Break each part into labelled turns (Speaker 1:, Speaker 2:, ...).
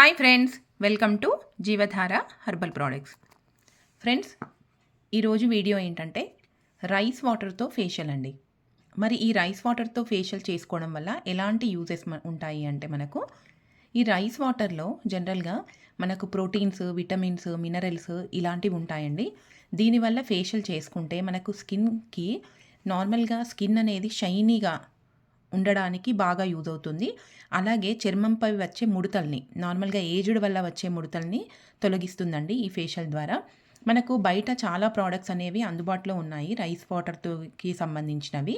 Speaker 1: Hi friends welcome to Jeevadhara herbal products friends ఈరోజు video ఏంటంటే rice వాటర్తో facial అండి. మరి ఈ రైస్ వాటర్తో ఫేషియల్ చేసుకోవడం వల్ల ఎలాంటి యూజెస్ ఉంటాయి అంటే మనకు ఈ రైస్ వాటర్లో జనరల్గా మనకు ప్రోటీన్స్ విటమిన్స్ మినరల్స్ ఇలాంటివి ఉంటాయండి. దీనివల్ల ఫేషియల్ చేసుకుంటే మనకు స్కిన్కి నార్మల్గా స్కిన్ అనేది షైనీగా ఉండడానికి బాగా యూజ్ అవుతుంది. అలాగే చర్మంపై వచ్చే ముడతల్ని నార్మల్గా ఏజ్డ్ వల్ల వచ్చే ముడతల్ని తొలగిస్తుందండి ఈ ఫేషియల్ ద్వారా. మనకు బయట చాలా ప్రోడక్ట్స్ అనేవి అందుబాటులో ఉన్నాయి రైస్ వాటర్తోకి సంబంధించినవి.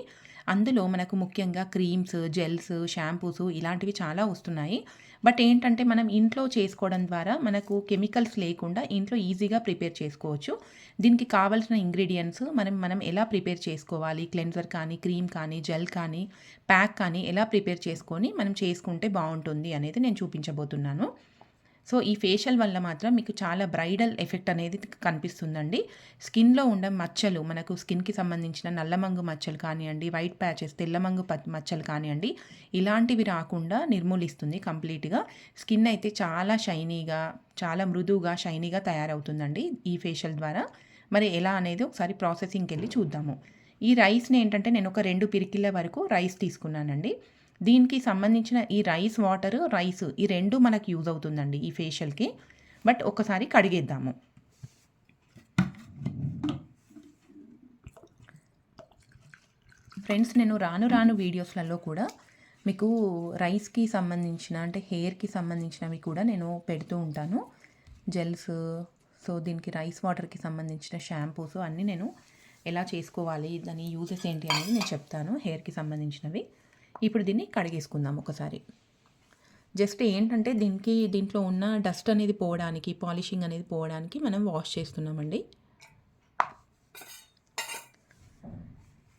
Speaker 1: అందులో మనకు ముఖ్యంగా క్రీమ్స్ జెల్స్ షాంపూస్ ఇలాంటివి చాలా వస్తున్నాయి. బట్ ఏంటంటే మనం ఇంట్లో చేసుకోవడం ద్వారా మనకు కెమికల్స్ లేకుండా ఇంట్లో ఈజీగా ప్రిపేర్ చేసుకోవచ్చు. దీనికి కావాల్సిన ఇంగ్రీడియంట్స్ మనం మనం ఎలా ప్రిపేర్ చేసుకోవాలి? క్లెన్జర్ కానీ క్రీమ్ కానీ జెల్ కానీ ప్యాక్ కానీ ఎలా ప్రిపేర్ చేసుకొని మనం చేసుకుంటే బాగుంటుంది అనేది నేను చూపించబోతున్నాను. సో ఈ ఫేషియల్ వల్ల మాత్రం మీకు చాలా బ్రైడల్ ఎఫెక్ట్ అనేది కనిపిస్తుందండి. స్కిన్లో ఉండే మచ్చలు మనకు స్కిన్కి సంబంధించిన నల్లమంగు మచ్చలు కానివ్వండి వైట్ ప్యాచెస్ తెల్లమంగు మచ్చలు కానివ్వండి ఇలాంటివి రాకుండా నిర్మూలిస్తుంది కంప్లీట్గా. స్కిన్ అయితే చాలా షైనీగా చాలా మృదువుగా షైనీగా తయారవుతుందండి ఈ ఫేషియల్ ద్వారా. మరి ఎలా అనేది ఒకసారి ప్రాసెసింగ్కి వెళ్ళి చూద్దాము. ఈ రైస్ని ఏంటంటే నేను ఒక రెండు పిరికిల్ల వరకు రైస్ తీసుకున్నానండి. దీనికి సంబంధించిన ఈ రైస్ వాటర్ రైస్ ఈ రెండు మనకు యూజ్ అవుతుందండి ఈ ఫేషియల్కి. బట్ ఒకసారి కడిగేద్దాము. ఫ్రెండ్స్ నేను రాను రాను వీడియోస్లలో కూడా మీకు రైస్కి సంబంధించిన అంటే హెయిర్కి సంబంధించినవి కూడా నేను పెడుతూ ఉంటాను. జెల్స్ సో దీనికి రైస్ వాటర్కి సంబంధించిన షాంపూస్ అన్నీ నేను ఎలా చేసుకోవాలి దాని యూజెస్ ఏంటి అనేది నేను చెప్తాను హెయిర్కి సంబంధించినవి. ఇప్పుడు దీన్ని కడిగేసుకుందాం ఒకసారి. జస్ట్ ఏంటంటే దీనికి దీంట్లో ఉన్న డస్ట్ అనేది పోవడానికి పాలిషింగ్ అనేది పోవడానికి మనం వాష్ చేస్తున్నామండి.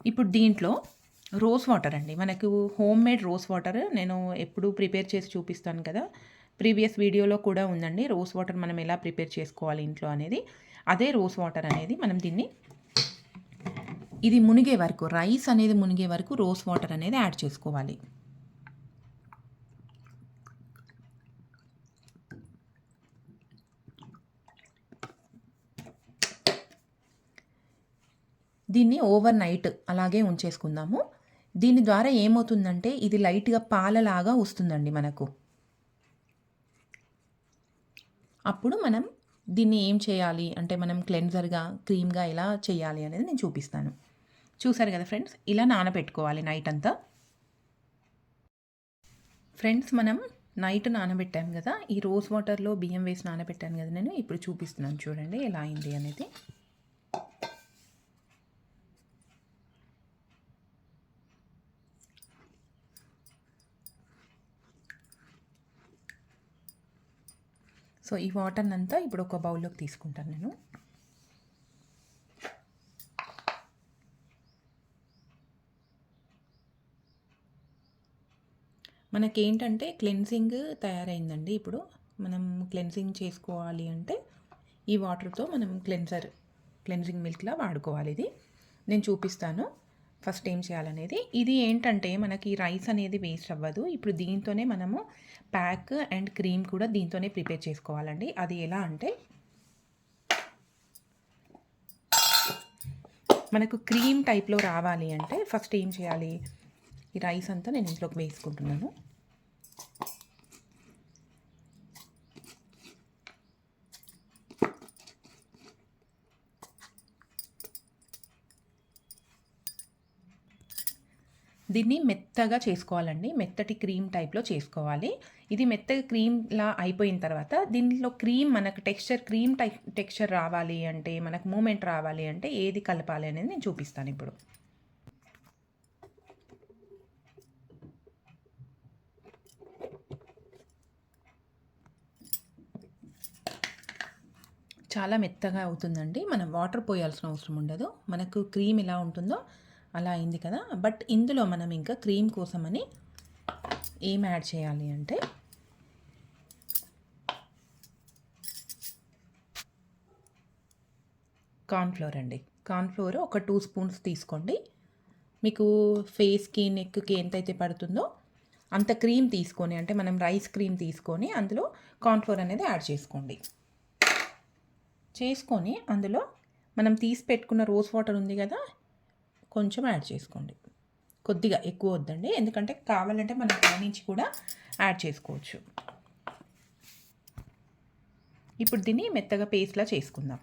Speaker 1: ఇప్పుడు దీంట్లో రోజ్ వాటర్ అండి. మనకు హోమ్ మేడ్ రోజ్ వాటర్ నేను ఎప్పుడు ప్రిపేర్ చేసి చూపిస్తాను కదా. ప్రీవియస్ వీడియోలో కూడా ఉందండి. రోజ్ వాటర్ మనం ఎలా ప్రిపేర్ చేసుకోవాలి ఇంట్లో అనేది. అదే రోజ్ వాటర్ అనేది మనం దీన్ని ఇది మునిగే వరకు రైస్ అనేది మునిగే వరకు రోస్ వాటర్ అనేది యాడ్ చేసుకోవాలి. దీన్ని ఓవర్ నైట్ అలాగే ఉంచేసుకుందాము. దీని ద్వారా ఏమవుతుందంటే ఇది లైట్గా పాలలాగా వస్తుందండి మనకు. అప్పుడు మనం దీన్ని ఏం చేయాలి? అంటే మనం క్లెన్జర్గా క్రీమ్గా ఎలా చేయాలి అనేది నేను చూపిస్తాను. చూసారు కదా ఫ్రెండ్స్? ఇలా నానబెట్టుకోవాలి నైట్ అంతా. ఫ్రెండ్స్ మనం నైట్ నానబెట్టాం కదా ఈ రోజ్ వాటర్లో బియ్యం వేసి నానబెట్టాను కదా నేను ఇప్పుడు చూపిస్తున్నాను చూడండి ఎలా అయింది అనేది. సో ఈ వాటర్ని అంతా ఇప్పుడు ఒక బౌల్లోకి తీసుకుంటాను నేను. మనకేంటంటే క్లెన్సింగ్ తయారైందండి ఇప్పుడు. మనం క్లెన్సింగ్ చేసుకోవాలి అంటే ఈ వాటర్తో మనం క్లెన్సర్ క్లెన్సింగ్ మిల్క్లా వాడుకోవాలి ఇది. నేను చూపిస్తాను. ఫస్ట్ ఏం చేయాలనేది. ఇది ఏంటంటే మనకి రైస్ అనేది వేస్ట్ అవ్వదు. ఇప్పుడు దీంతోనే మనము ప్యాక్ అండ్ క్రీమ్ కూడా దీంతోనే ప్రిపేర్ చేసుకోవాలండి. అది ఎలా అంటే మనకు క్రీమ్ టైప్లో రావాలి అంటే ఫస్ట్ ఏం చేయాలి? ఈ రైస్ అంతా నేను ఇంట్లోకి వేసుకుంటున్నాను. దీన్ని మెత్తగా చేసుకోవాలండి. మెత్తటి క్రీమ్ టైప్లో చేసుకోవాలి. ఇది మెత్తగా క్రీమ్లా అయిపోయిన తర్వాత దీనిలో క్రీమ్ మనకు టెక్స్చర్ క్రీమ్ టైప్ టెక్స్చర్ రావాలి అంటే మనకు మూమెంట్ రావాలి అంటే ఏది కలపాలి అనేది నేను చూపిస్తాను ఇప్పుడు. చాలా మెత్తగా అవుతుందండి. మనం వాటర్ పోయాల్సిన అవసరం ఉండదు. మనకు క్రీమ్ ఎలా ఉంటుందో అలా అయింది కదా. బట్ ఇందులో మనం ఇంకా క్రీమ్ కోసమని ఏం యాడ్ చేయాలి అంటే కార్న్ఫ్లోర్ అండి. కార్న్ఫ్లోర్ ఒక టూ స్పూన్స్ తీసుకోండి. మీకు ఫేస్కి నెక్కి ఎంతైతే పడుతుందో అంత క్రీమ్ తీసుకొని అంటే మనం రైస్ క్రీమ్ తీసుకొని అందులో కార్న్ఫ్లోర్ అనేది యాడ్ చేసుకోండి. చేసుకొని అందులో మనం తీసి పెట్టుకున్న రోజ్ వాటర్ ఉంది కదా కొంచెం యాడ్ చేసుకోండి. కొద్దిగా ఎక్కువ వద్దండి ఎందుకంటే కావాలంటే మనం పైనుంచి కూడా యాడ్ చేసుకోవచ్చు. ఇప్పుడు దీన్ని మెత్తగా పేస్ట్లా చేసుకుందాం.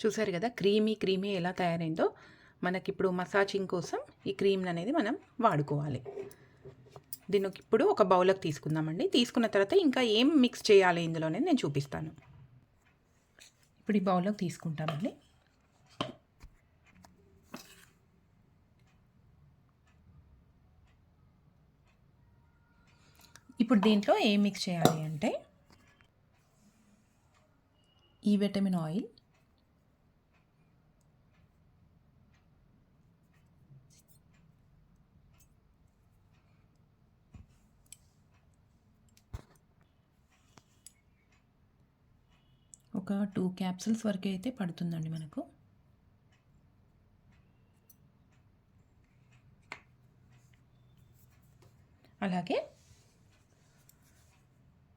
Speaker 1: చూసారు కదా క్రీమీ క్రీమీ ఎలా తయారైందో మనకిప్పుడు మసాజింగ్ కోసం ఈ క్రీమ్ అనేది మనం వాడుకోవాలి. దీన్ని ఇప్పుడు ఒక బౌల్కి తీసుకుందామండి. తీసుకున్న తర్వాత ఇంకా ఏం మిక్స్ చేయాలి ఇందులో అనేది నేను చూపిస్తాను. ఇప్పుడు ఈ బౌల్లోకి తీసుకుంటామండి. ఇప్పుడు దీంట్లో ఏం మిక్స్ చేయాలి అంటే ఈ విటమిన్ ఆయిల్ ఒక టూ క్యాప్సిల్స్ వరకు అయితే పడుతుందండి మనకు. అలాగే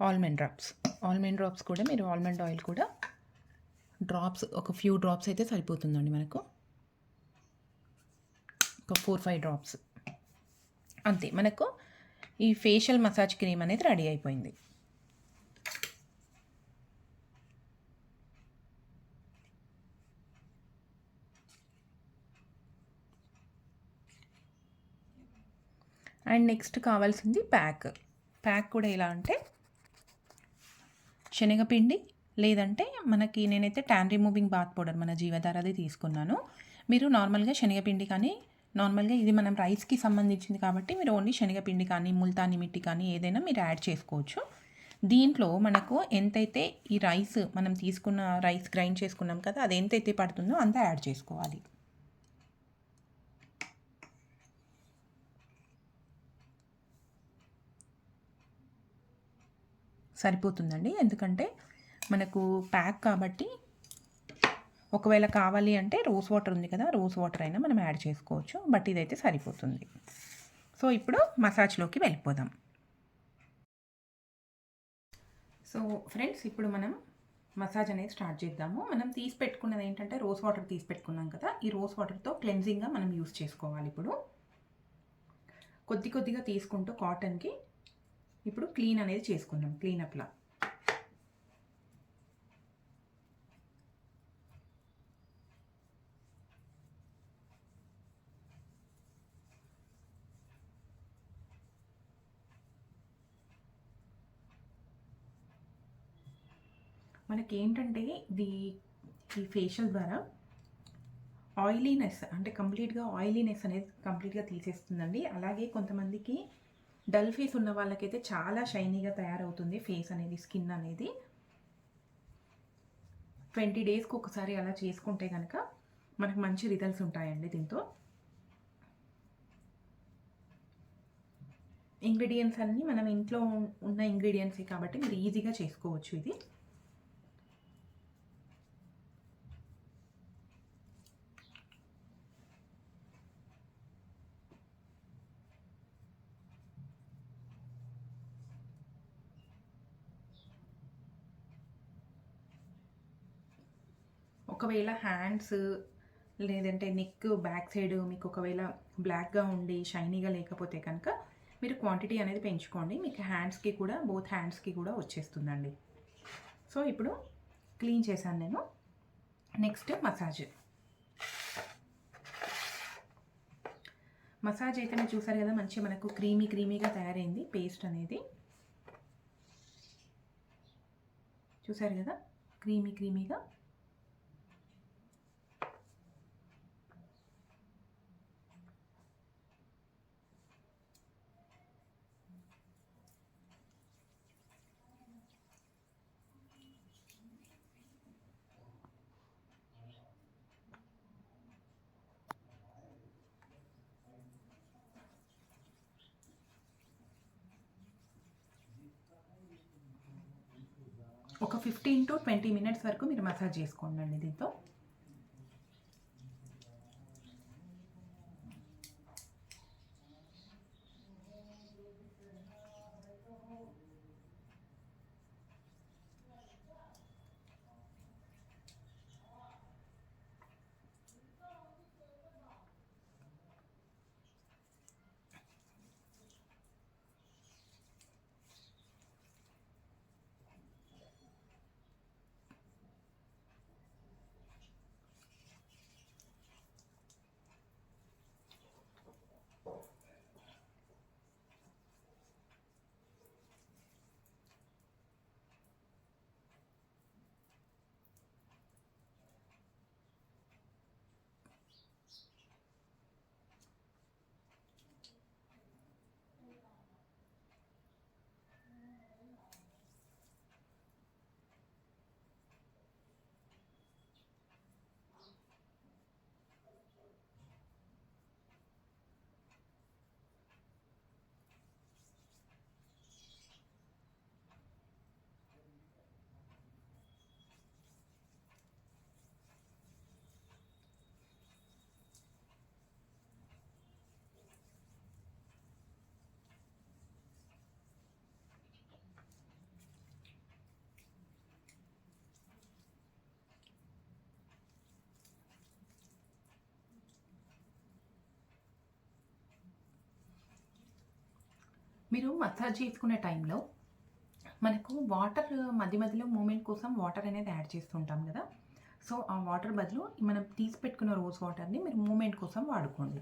Speaker 1: ఆల్మండ్ డ్రాప్స్. ఆల్మండ్ డ్రాప్స్ కూడా మీరు ఆల్మండ్ ఆయిల్ కూడా డ్రాప్స్ ఒక ఫ్యూ డ్రాప్స్ అయితే సరిపోతుందండి మనకు. ఒక ఫోర్ ఫైవ్ డ్రాప్స్. అంతే మనకు ఈ ఫేషియల్ మసాజ్ క్రీమ్ అనేది రెడీ అయిపోయింది. అండ్ నెక్స్ట్ కావాల్సింది ప్యాక్. ప్యాక్ కూడా ఎలా అంటే శనగపిండి లేదంటే మనకి నేనైతే ట్యాన్ రిమూవింగ్ బాత్ పౌడర్ మన జీవధారది తీసుకున్నాను. మీరు నార్మల్గా శనగపిండి కానీ నార్మల్గా ఇది మనం రైస్కి సంబంధించింది కాబట్టి మీరు ఓన్లీ శనగపిండి కానీ ముల్తాని మిట్టి కానీ ఏదైనా మీరు యాడ్ చేసుకోవచ్చు. దీంట్లో మనకు ఎంతైతే ఈ రైస్ మనం తీసుకున్న రైస్ గ్రైండ్ చేసుకున్నాం కదా అది ఎంతైతే పడుతుందో అంత యాడ్ చేసుకోవాలి. సరిపోతుందండి. ఎందుకంటే మనకు ప్యాక్ కాబట్టి ఒకవేళ కావాలి అంటే రోజ్ వాటర్ ఉంది కదా రోజ్ వాటర్ అయినా మనం యాడ్ చేసుకోవచ్చు. బట్ ఇదైతే సరిపోతుంది. సో ఇప్పుడు మసాజ్లోకి వెళ్ళిపోదాం. సో ఫ్రెండ్స్ ఇప్పుడు మనం మసాజ్ అనేది స్టార్ట్ చేద్దాము. మనం తీసి పెట్టుకున్నది ఏంటంటే రోజ్ వాటర్ తీసి పెట్టుకున్నాం కదా ఈ రోజ్ వాటర్తో క్లెన్జింగ్గా మనం యూస్ చేసుకోవాలి ఇప్పుడు. కొద్ది కొద్దిగా తీసుకుంటూ కాటన్కి ఇప్పుడు క్లీన్ అనేది చేసుకుందాం క్లీనప్లా మనకి ఏంటంటే ఇది ఈ ఫేషియల్ ద్వారా ఆయిలీనెస్ అంటే కంప్లీట్గా ఆయిలీనెస్ అనేది కంప్లీట్గా తీసేస్తుందండి. అలాగే కొంతమందికి డల్ ఫేస్ ఉన్న వాళ్ళకైతే చాలా షైనీగా తయారవుతుంది ఫేస్ అనేది స్కిన్ అనేది. ట్వంటీ డేస్కి ఒకసారి అలా చేసుకుంటే కనుక మనకు మంచి రిజల్ట్స్ ఉంటాయండి దీంతో. ఇంగ్రీడియంట్స్ అన్నీ మనం ఇంట్లో ఉన్న ఇంగ్రీడియంట్సే కాబట్టి మీరు ఈజీగా చేసుకోవచ్చు ఇది. ఒకవేళ హ్యాండ్స్ లేదంటే నెక్ బ్యాక్ సైడ్ మీకు ఒకవేళ బ్లాక్గా ఉండి షైనీగా లేకపోతే కనుక మీరు క్వాంటిటీ అనేది పెంచుకోండి. మీకు హ్యాండ్స్కి కూడా బోత్ హ్యాండ్స్కి కూడా వచ్చేస్తుందండి. సో ఇప్పుడు క్లీన్ చేశాను నేను. Next massage. మసాజ్ అయితే మీరు చూసారు కదా మంచిగా మనకు క్రీమీ క్రీమీగా తయారైంది పేస్ట్ అనేది. చూసారు కదా క్రీమీ క్రీమీగా ఒక ఫిఫ్టీన్ టు ట్వంటీ మినిట్స్ వరకు మీరు మసాజ్ చేసుకోండి అండి దీంతో. మీరు మసాజ్ చేసుకునే టైంలో మనకు వాటర్ మధ్య మధ్యలో మూమెంట్ కోసం వాటర్ అనేది యాడ్ చేస్తుంటాం కదా. సో ఆ వాటర్ బదులు మనం తీసి పెట్టుకున్న రోజ్ వాటర్ని మీరు మూమెంట్ కోసం వాడుకోండి.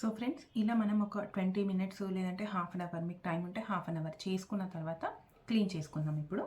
Speaker 1: సో ఫ్రెండ్స్ ఇలా మనం ఒక ట్వంటీ మినిట్స్ లేదంటే హాఫ్ అన్ అవర్ మీకు టైం ఉంటే హాఫ్ అన్ అవర్ చేసుకున్న తర్వాత క్లీన్ చేసుకుందాం ఇప్పుడు.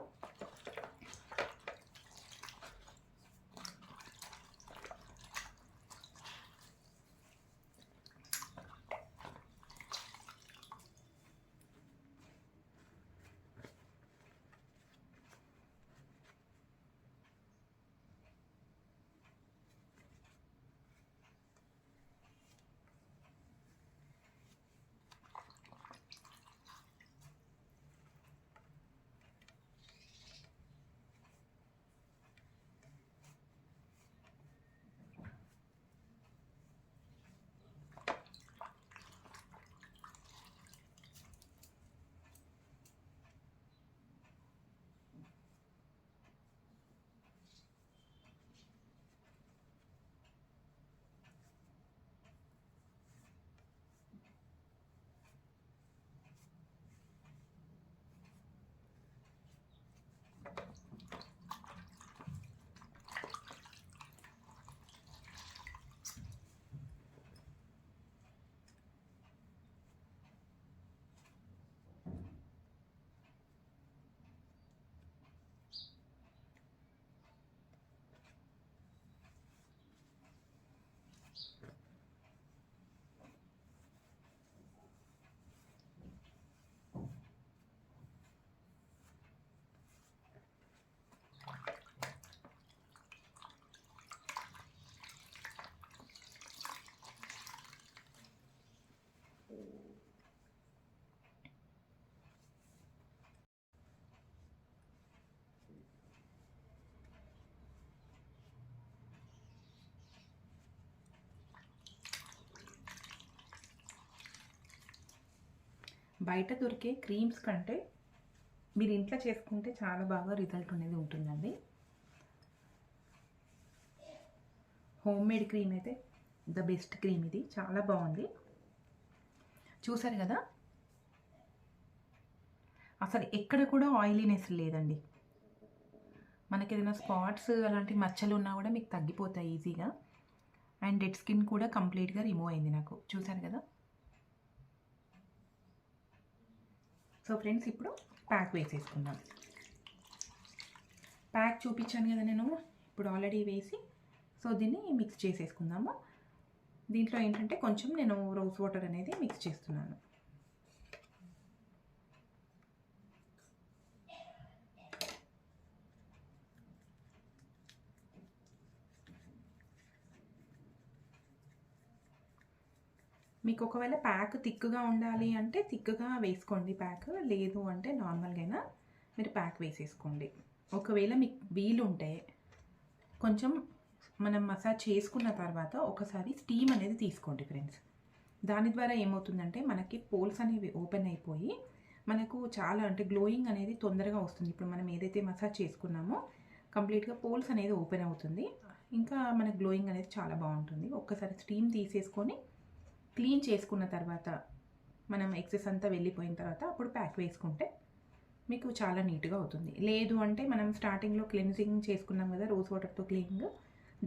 Speaker 1: బయట దొరికే క్రీమ్స్ కంటే మీరు ఇంట్లో చేసుకుంటే చాలా బాగా రిజల్ట్ అనేది ఉంటుందండి. హోమ్ మేడ్ క్రీమ్ అయితే ద బెస్ట్ క్రీమ్ ఇది. చాలా బాగుంది. చూసారు కదా? అసలు ఎక్కడ కూడా ఆయిలీనెస్ లేదండి. మనకి ఏదైనా స్పాట్స్ అలాంటి మచ్చలు ఉన్నా కూడా మీకు తగ్గిపోతాయి ఈజీగా. అండ్ డెడ్ స్కిన్ కూడా కంప్లీట్గా రిమూవ్ అయింది నాకు. చూసారు కదా? సో ఫ్రెండ్స్ ఇప్పుడు ప్యాక్ వేసేసుకుందాం. ప్యాక్ చూపించాను కదా నేను. ఇప్పుడు ఆల్రెడీ వేసి సో దీన్ని మిక్స్ చేసేసుకుందాము. దీంట్లో ఏంటంటే కొంచెం నేను రోజ్ వాటర్ అనేది మిక్స్ చేస్తున్నాను. మీకు ఒకవేళ ప్యాక్ థిక్గా ఉండాలి అంటే థిక్గా వేసుకోండి ప్యాక్. లేదు అంటే నార్మల్గా మీరు ప్యాక్ వేసేసుకోండి. ఒకవేళ మీకు వీలుంటే కొంచెం మనం మసాజ్ చేసుకున్న తర్వాత ఒకసారి స్టీమ్ అనేది తీసుకోండి ఫ్రెండ్స్. దాని ద్వారా ఏమవుతుందంటే మనకి పోల్స్ అనేవి ఓపెన్ అయిపోయి మనకు చాలా అంటే గ్లోయింగ్ అనేది తొందరగా వస్తుంది. ఇప్పుడు మనం ఏదైతే మసాజ్ చేసుకున్నామో కంప్లీట్గా పోల్స్ అనేది ఓపెన్ అవుతుంది. ఇంకా మన గ్లోయింగ్ అనేది చాలా బాగుంటుంది. ఒక్కసారి స్టీమ్ తీసేసుకొని క్లీన్ చేసుకున్న తర్వాత మనం ఎక్సెస్ అంతా వెళ్ళిపోయిన తర్వాత అప్పుడు ప్యాక్ వేసుకుంటే మీకు చాలా నీట్గా అవుతుంది. లేదు అంటే మనం స్టార్టింగ్లో క్లెన్జింగ్ చేసుకున్నాం కదా రోజ్ వాటర్తో క్లీనింగ్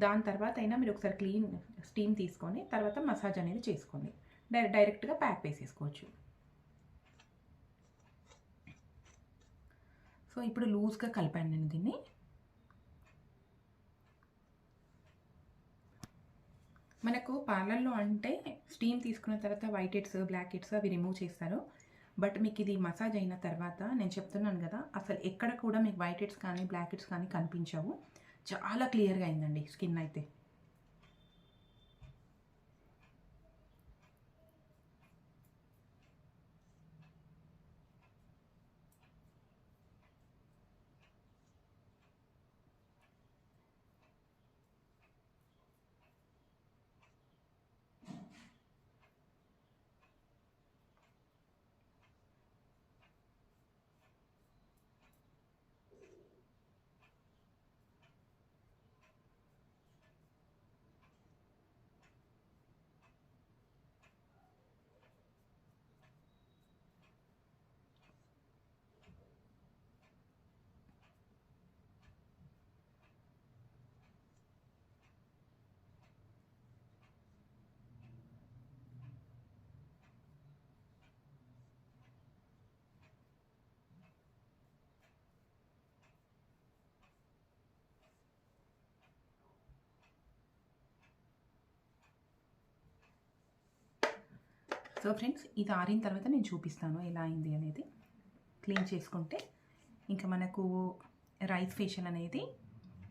Speaker 1: దాని తర్వాత అయినా మీరు ఒకసారి క్లీన్ స్టీమ్ తీసుకొని తర్వాత మసాజ్ అనేది చేసుకోండి. డైరెక్ట్ డైరెక్ట్గా ప్యాక్ వేసేసుకోవచ్చు. సో ఇప్పుడు లూజ్గా కలిపాను నేను దీన్ని. మనకు పార్లర్లో అంటే స్టీమ్ తీసుకున్న తర్వాత వైట్ హెడ్స్ బ్లాక్ హెడ్స్ అవి రిమూవ్ చేస్తారు. బట్ మీకు ఇది మసాజ్ అయిన తర్వాత నేను చెప్తున్నాను కదా అసలు ఎక్కడ కూడా మీకు వైట్ హెడ్స్ కానీ బ్లాక్ హెడ్స్ కానీ కనిపించవు. చాలా క్లియర్గా అయిందండి స్కిన్ అయితే. సో ఫ్రెండ్స్ ఇది ఆరిన తర్వాత నేను చూపిస్తాను ఎలా అయింది అనేది. క్లీన్ చేసుకుంటే ఇంకా మనకు రైస్ ఫేషియల్ అనేది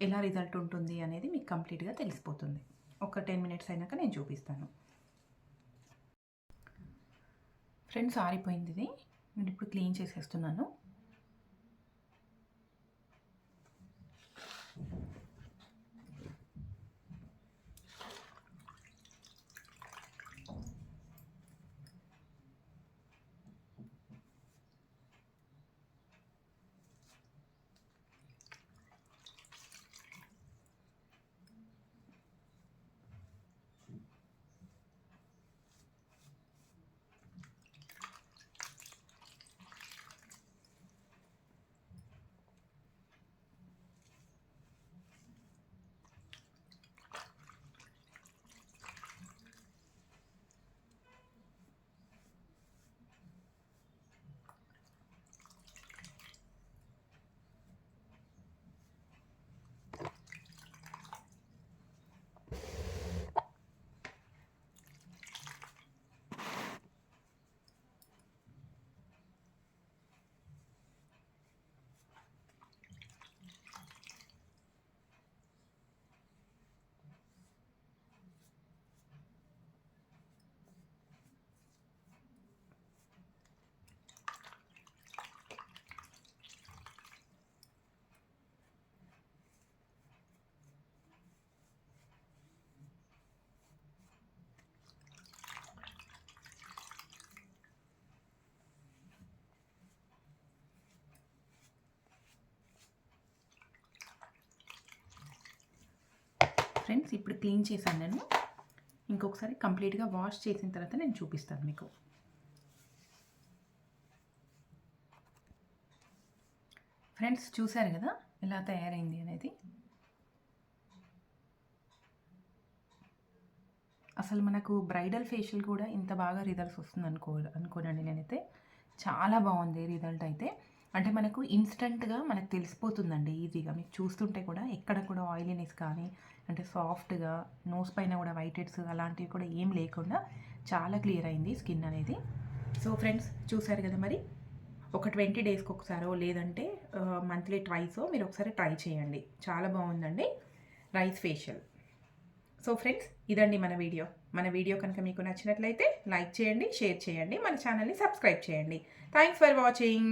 Speaker 1: ఎలా రిజల్ట్ ఉంటుంది అనేది మీకు కంప్లీట్గా తెలిసిపోతుంది. ఒక టెన్ మినిట్స్ అయినాక నేను చూపిస్తాను. ఫ్రెండ్స్ ఆరిపోయింది ఇది. నేను ఇప్పుడు క్లీన్ చేసేస్తున్నాను. ఫ్రెండ్స్ ఇప్పుడు క్లీన్ చేశాను నేను. ఇంకొకసారి కంప్లీట్గా వాష్ చేసిన తర్వాత నేను చూపిస్తాను మీకు. ఫ్రెండ్స్ చూశారు కదా ఎలా తయారైంది అనేది? అసలు మనకు బ్రైడల్ ఫేషియల్ కూడా ఇంత బాగా రిజల్ట్స్ వస్తుంది అనుకో అనుకోనండి నేనైతే. చాలా బాగుంది రిజల్ట్ అయితే. అంటే మనకు ఇన్స్టెంట్గా మనకు తెలిసిపోతుందండి ఈజీగా. మీకు చూస్తుంటే కూడా ఎక్కడ కూడా ఆయిలీనెస్ కానీ అంటే సాఫ్ట్గా నోస్ పైన కూడా వైట్ హెడ్స్ అలాంటివి కూడా ఏం లేకుండా చాలా క్లియర్ అయింది స్కిన్ అనేది. సో ఫ్రెండ్స్ చూసారు కదా మరి? ఒక ట్వంటీ డేస్కి ఒకసారో లేదంటే మంత్లీ ట్వైసో మీరు ఒకసారి ట్రై చేయండి. చాలా బాగుందండి. Rice facial. సో ఫ్రెండ్స్ ఇదండి మన వీడియో. మన వీడియో కనుక మీకు నచ్చినట్లయితే లైక్ చేయండి షేర్ చేయండి మన ఛానల్ని సబ్స్క్రైబ్ చేయండి. Thanks for watching.